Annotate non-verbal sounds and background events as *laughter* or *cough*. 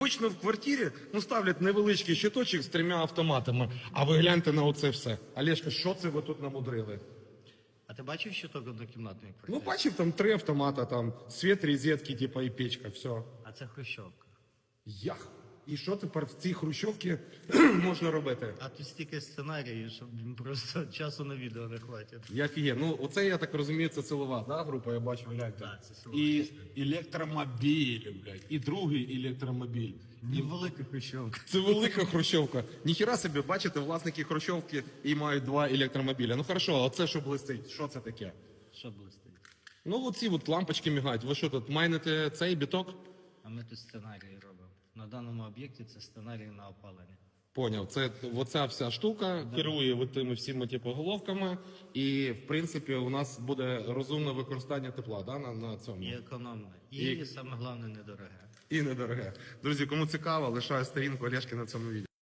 Обично в квартирі ну, ставлять невеличкий щиточок з трьома автоматами, а ви гляньте на оце все. Олешка, що це ви тут намудрили? А ти бачив щиток однокімнатної Ну, бачив, там три автомата, там світ, розетки, типа, і печка, все. А це хрущовка. Як? І що тепер в цій хрущовці *clears throat* можна робити? А тут стільки сценаріїв, що просто часу на відео не хватить. Я фіє. Ну, оце, я так розумію, це силова да, група, я бачу, гляньте. Так, це силова І електромобіль, блядь, і другий електромобіль. І велика хрущовка. Це велика хрущовка. Ніхіра собі, бачите, власники хрущовки і мають два електромобіля. Ну хорошо, а це що блистить? Що це таке? Що блистить? Ну, оці от лампочки мігають. Ви що тут майните цей біток? А ми тут сценарії робимо. На даному об'єкті це сценарій на опалення. Поняв, це оця вся штука керує тими всіми типоголовками, і в принципі у нас буде розумне використання тепла да, на, на цьому. І економне. І, І- саме головне недороге. І недороге. Друзі, кому цікаво, лишаю сторінку Олешки на цьому відео.